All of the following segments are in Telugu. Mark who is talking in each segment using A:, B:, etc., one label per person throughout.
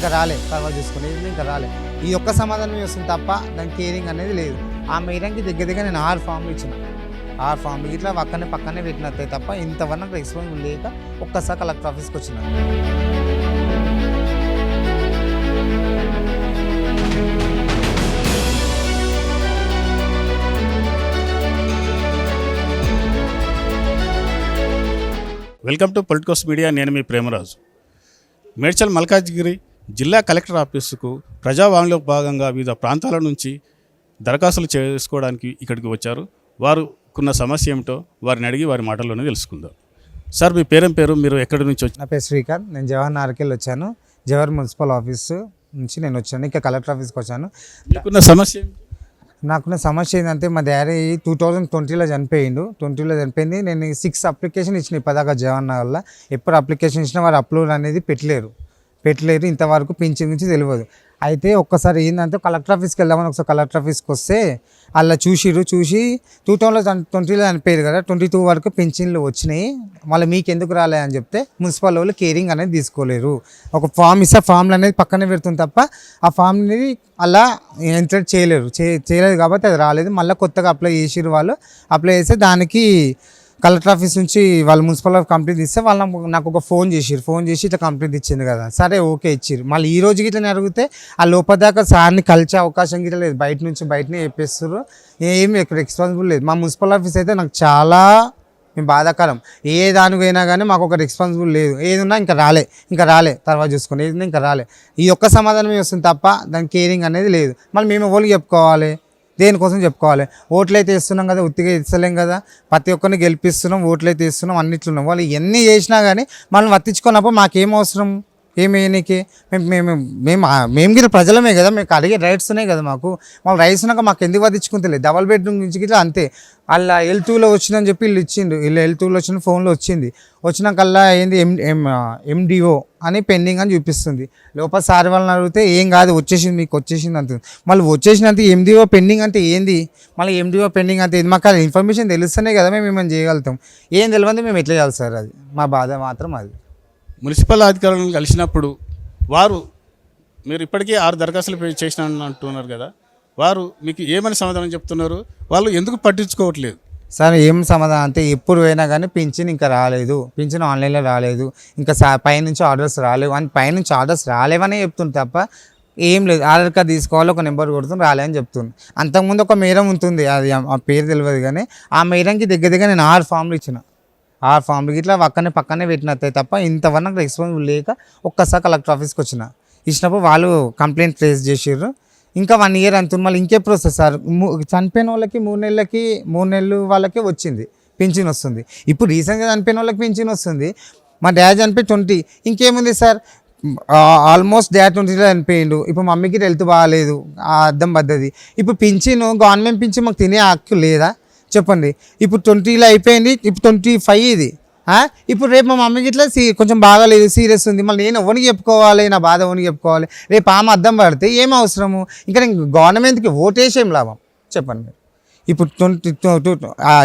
A: ఇంకా రాలే తర్వాత చూసుకుని ఇంకా రాలే. ఈ ఒక్క సమాధానం వస్తుంది తప్ప దాని కేరింగ్ అనేది లేదు. ఆ మేరంకి దగ్గర దగ్గర నేను ఆరు ఫామ్లు ఇచ్చిన. ఆరు ఫామ్లు ఇట్లా పక్కనే పక్కనే పెట్టినట్టే తప్ప ఇంతవరకు రెస్పాన్స్ లేక ఒక్కసారి కలెక్టర్ ఆఫీస్కి వచ్చినాను
B: వెల్కమ్ టు పొలిటికోస్ మీడియా నేను మీ ప్రేమరాజు. మేడ్చల్ మల్కాజ్గిరి జిల్లా కలెక్టర్ ఆఫీసుకు ప్రజావాణిలో భాగంగా వివిధ ప్రాంతాల నుంచి దరఖాస్తులు చేసుకోవడానికి ఇక్కడికి వచ్చారు. వారుకున్న సమస్య ఏమిటో వారిని అడిగి వారి మాటల్లోనే తెలుసుకుందాం. సార్ మీ పేరేం పేరు? మీరు ఎక్కడి నుంచి వచ్చి
A: నా పేరు శ్రీకాంత్. నేను జవహర్ నార్కెళ్ళి వచ్చాను. జవహర్ మున్సిపల్ ఆఫీస్ నుంచి నేను వచ్చాను. ఇంకా కలెక్టర్ ఆఫీస్కి వచ్చాను.
B: మీకున్న సమస్య?
A: నాకున్న సమస్య ఏంటంటే మా డాడీ టూ థౌజండ్ ట్వంటీలో చనిపోయిండు. ట్వంటీలో చనిపోయింది. నేను సిక్స్ అప్లికేషన్ ఇచ్చిన ఇప్పటిదాకా జవన్ వల్ల ఎప్పుడు అప్లికేషన్ ఇచ్చినా వారు అప్లోడ్ అనేది పెట్టలేరు. పెట్టలేరు ఇంతవరకు పింఛన్ గురించి తెలియదు. అయితే ఒక్కసారి ఏంటంటే కలెక్టర్ ఆఫీస్కి వెళ్దామని ఒకసారి కలెక్టర్ ఆఫీస్కి వస్తే అలా చూసిరు చూసి టూ థౌజండ్ ట్వంటీలో చనిపోయారు కదా ట్వంటీ టూ వరకు పెన్షన్లు వచ్చినాయి. మళ్ళీ మీకు ఎందుకు రాలే అని చెప్తే మున్సిపల్ వాళ్ళు కేరింగ్ అనేది తీసుకోలేరు. ఒక ఫామ్ ఇస్తే ఫామ్లు అనేది పక్కనే పెడుతుంది తప్ప ఆ ఫామ్ని అలా ఎంటర్ చేయలేరు. చేయలేదు కాబట్టి అది రాలేదు. మళ్ళీ కొత్తగా అప్లై చేసిరు వాళ్ళు. అప్లై చేస్తే దానికి కలెక్టర్ ఆఫీస్ నుంచి వాళ్ళు మున్సిపల్ కంప్లీట్ ఇస్తే వాళ్ళు నాకు- ఒక ఫోన్ చేసిరు ఫోన్ చేసి ఇట్లా కంప్లీట్ ఇచ్చింది కదా. సరే ఓకే ఇచ్చిరు మళ్ళీ ఈ రోజుకి ఇట్లా అడిగితే ఆ లోపదాకా సార్ని కలిసే అవకాశం గిట్ల లేదు. బయట నుంచి బయటనే చెప్పేస్తారు ఏమి ఇక్కడ రెస్పాన్సిబుల్ లేదు. మా మున్సిపల్ ఆఫీస్ అయితే నాకు చాలా మేము బాధాకరం. ఏ దానికైనా కానీ మాకు ఒక రెస్పాన్సిబుల్ లేదు. ఏది ఇంకా రాలే. ఇంకా రాలే. తర్వాత చూసుకుని ఏది ఇంకా రాలే. ఈ ఒక్క సమాధానమే వస్తుంది తప్ప దాని కేరింగ్ అనేది లేదు. మళ్ళీ మేము ఎవరికి చెప్పుకోవాలి? దేనికోసం చెప్పుకోవాలి? ఓట్లు అయితే ఇస్తున్నాం కదా ఉత్తిగా ఇస్తలేం కదా. ప్రతి ఒక్కరిని గెలిపిస్తున్నాం ఓట్లు అయితే ఇస్తున్నాం అన్నిట్లున్నాం. వాళ్ళు ఎన్ని చేసినా కానీ మనం వర్తించుకున్నప్పుడు మాకేం అవసరం? ఏమి మేము మేము మేము మేము గిట్ల ప్రజలమే కదా మీకు అడిగే రైట్స్ ఉన్నాయి కదా మాకు. వాళ్ళు రైట్స్ ఉన్నాక మాకు ఎందుకు వర్తించుకుంటలేదు డబల్ బెడ్రూమ్ నుంచి గిట్లా అంతే. వాళ్ళ ఎల్టూలో వచ్చిందని చెప్పి వీళ్ళు ఇచ్చిండు వీళ్ళు ఎల్టూలో వచ్చిన ఫోన్లో వచ్చింది. వచ్చినాకల్లా ఏంది? ఎం ఎం ఎండిఓ అని పెండింగ్ అని చూపిస్తుంది. లోపల సార్ వాళ్ళని అడిగితే ఏం కాదు వచ్చేసింది మీకు వచ్చేసింది అంటుంది. మళ్ళీ వచ్చేసినంత ఎండిఓ పెండింగ్ అంటే ఏంది? మళ్ళీ ఎండిఓ పెండింగ్ అంటే ఏంది? మాకు అది ఇన్ఫర్మేషన్ తెలుస్తేనే కదా మేము ఏమైనా చేయగలుగుతాం. ఏం తెలియదు మేము ఎట్లా చేయాలి సార్ అది? మా బాధ మాత్రం అది.
B: మున్సిపల్ అధికారులను కలిసినప్పుడు వారు మీరు ఇప్పటికే ఆరు దరఖాస్తులు పే- చేసిన అంటున్నారు కదా వారు మీకు ఏమని సమాధానం చెప్తున్నారు? వాళ్ళు ఎందుకు పట్టించుకోవట్లేదు?
A: సార్ ఏం సమాధానం? అంటే ఎప్పుడు పోయినా కానీ పింఛన్ ఇంకా రాలేదు. పింఛన్ ఆన్లైన్లో రాలేదు. ఇంకా సా పైనుంచి ఆర్డర్స్ రాలేవు. అని పైనుంచి ఆర్డర్స్ రాలేవనే చెప్తుంది తప్ప ఏం లేదు. ఆధార్ కార్డ్ తీసుకోవాలి ఒక నెంబర్ కొడుతుంది రాలేదని చెప్తుంది అంతకుముందు ఒక మేరం ఉంటుంది అది ఆ- ఆ పేరు తెలియదు కానీ ఆ మేరంకి దగ్గర దగ్గర నేను ఆరు ఫామ్లు ఇచ్చిన. ఆ ఫామ్లు ఇట్లా పక్కనే పక్కనే పెట్టినట్టే తప్ప ఇంతవరకు నాకు రెస్పాన్స్ లేక ఒక్కసారి కలెక్టర్ ఆఫీస్కి వచ్చిన. ఇచ్చినప్పుడు వాళ్ళు కంప్లైంట్ ప్లేస్ చేసారు ఇంకా వన్ ఇయర్ అంటుంది మళ్ళీ ఇంకే వస్తుంది సార్. చనిపోయిన వాళ్ళకి మూడు నెలలకి మూడు నెలలు వాళ్ళకి వచ్చింది పెన్షన్ వస్తుంది. ఇప్పుడు రీసెంట్గా చనిపోయిన వాళ్ళకి పెన్షన్ వస్తుంది. మా డాడ్ చనిపోయి ట్వంటీ ఇంకేముంది సార్? ఆల్మోస్ట్ డాడ్ ట్వంటీలో చనిపోయిండు. ఇప్పుడు మమ్మీకి హెల్త్ బాగాలేదు ఆ పద్ధతి. ఇప్పుడు పింఛను గవర్నమెంట్ పింఛన్ మాకు తినే హక్కు లేదా? చెప్పండి. ఇప్పుడు ట్వంటీలో అయిపోయింది ఇప్పుడు ట్వంటీ ఫైవ్ ఇది. ఇప్పుడు రేపు మా మమ్మీకి ఇట్లా సీ కొంచెం బాగాలేదు సీరియస్ ఉంది. మళ్ళీ నేను ఎవరికి చెప్పుకోవాలి నా బాధ ఎవరికి చెప్పుకోవాలి? రేపు ఆమె అద్దం పడితే ఏం అవసరము? ఇంకా నేను గవర్నమెంట్కి ఓటేసేం లాభం? చెప్పండి మీరు. ఇప్పుడు ట్వంటీ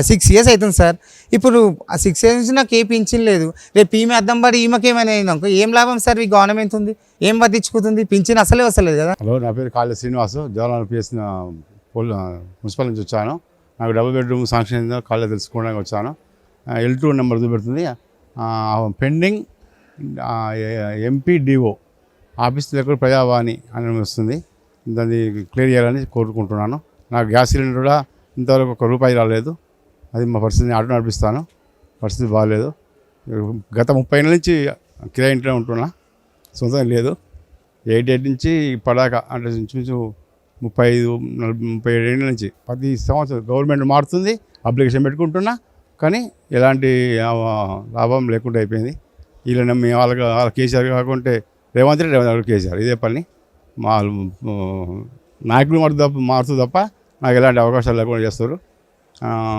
A: సిక్స్ ఇయర్స్ అవుతుంది సార్. ఇప్పుడు ఆ సిక్స్ ఇయర్స్ నుంచి నాకు ఏ పింఛన్ లేదు. రేపు ఈమె అద్దం పడి ఈమెకి ఏమైనా అయిందనుకో ఏం లాభం సార్ ఈ గవర్నమెంట్ ఉంది? ఏం పట్టించుకుంటుంది? పింఛన్ అసలే వస్తలేదు కదా.
C: హలో నా పేరు కాళీ శ్రీనివాసు. జవహర్లాల్ పిఎస్ మున్సిపల్ నుంచి వచ్చాను. నాకు డబుల్ బెడ్రూమ్ శాంక్షన్ అయిందో కాలేజ్ తెలుసుకోవడానికి వచ్చాను. ఎల్ టూ నెంబర్ చూపెడుతుంది. పెండింగ్ ఎంపీడిఓ ఆఫీస్ దగ్గర ప్రజావాణి అని వస్తుంది. దాన్ని క్లియర్ చేయాలని కోరుకుంటున్నాను. నాకు గ్యాస్ సిలిండర్ కూడా ఇంతవరకు ఒక రూపాయి రాలేదు. అది మా పరిస్థితిని ఆటో నడిపిస్తాను. పరిస్థితి బాగాలేదు గత ముప్పై ఏళ్ళ నుంచి కిరాయి ఇంట్లోనే ఉంటున్నా. సొంతం లేదు. ఎయిట్ ఎయిట్ నుంచి పడాక అంటే ఇంచుమించు ముప్పై ఐదు నలభై ముప్పై ఏడు ఏళ్ళ నుంచి ప్రతి సంవత్సరం గవర్నమెంట్ మారుతుంది అప్లికేషన్ పెట్టుకుంటున్నా కానీ ఎలాంటి లాభం లేకుండా అయిపోయింది. వీళ్ళని నమ్మి వాళ్ళకి వాళ్ళ కేసీఆర్ కాకుంటే రేవంత్ రెడ్డి రేవంత్ కేసీఆర్ ఇదే పని. మా నాయకులు మారు తప్ప మారుతూ తప్ప నాకు ఎలాంటి అవకాశాలు లేకుండా చేస్తారు.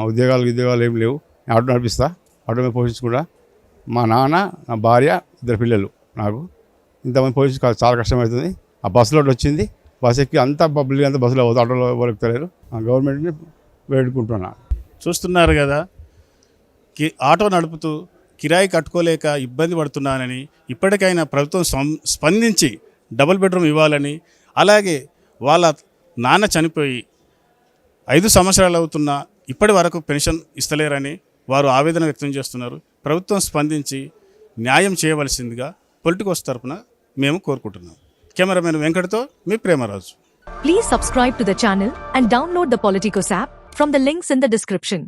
C: ఉద్యోగాలు ఉద్యోగాలు ఏం లేవు. నేను ఆటో నడిపిస్తా ఆటో మీద పోషించుకుంటా. మా నాన్న నా భార్య ఇద్దరు పిల్లలు నాకు. ఇంతమంది పోలీసు చాలా కష్టమవుతుంది. ఆ బస్సులో ఒకటి వచ్చింది బస్ ఎక్కి అంతా పబ్లిక్ అంతా బస్సులో పోతుంది ఆటోలో వరకుతలేరు ఆ గవర్నమెంట్ని వేడుకుంటున్నా.
B: చూస్తున్నారు కదా కి ఆటో నడుపుతూ కిరాయి కట్టుకోలేక ఇబ్బంది పడుతున్నానని ఇప్పటికైనా ప్రభుత్వం స్పందించి డబుల్ బెడ్రూమ్ ఇవ్వాలని అలాగే వాళ్ళ నాన్న చనిపోయి ఐదు సంవత్సరాలు అవుతున్నా ఇప్పటి వరకు పెన్షన్ ఇస్తలేరని వారు ఆవేదన వ్యక్తం చేస్తున్నారు. ప్రభుత్వం స్పందించి న్యాయం చేయవలసిందిగా పొలిటికోస్ తరఫున మేము కోరుకుంటున్నాం. కెమెరామెన్ వెంకట్తో మీ Premaraju
D: Please subscribe to the channel and download the Politicos app from the links in the description.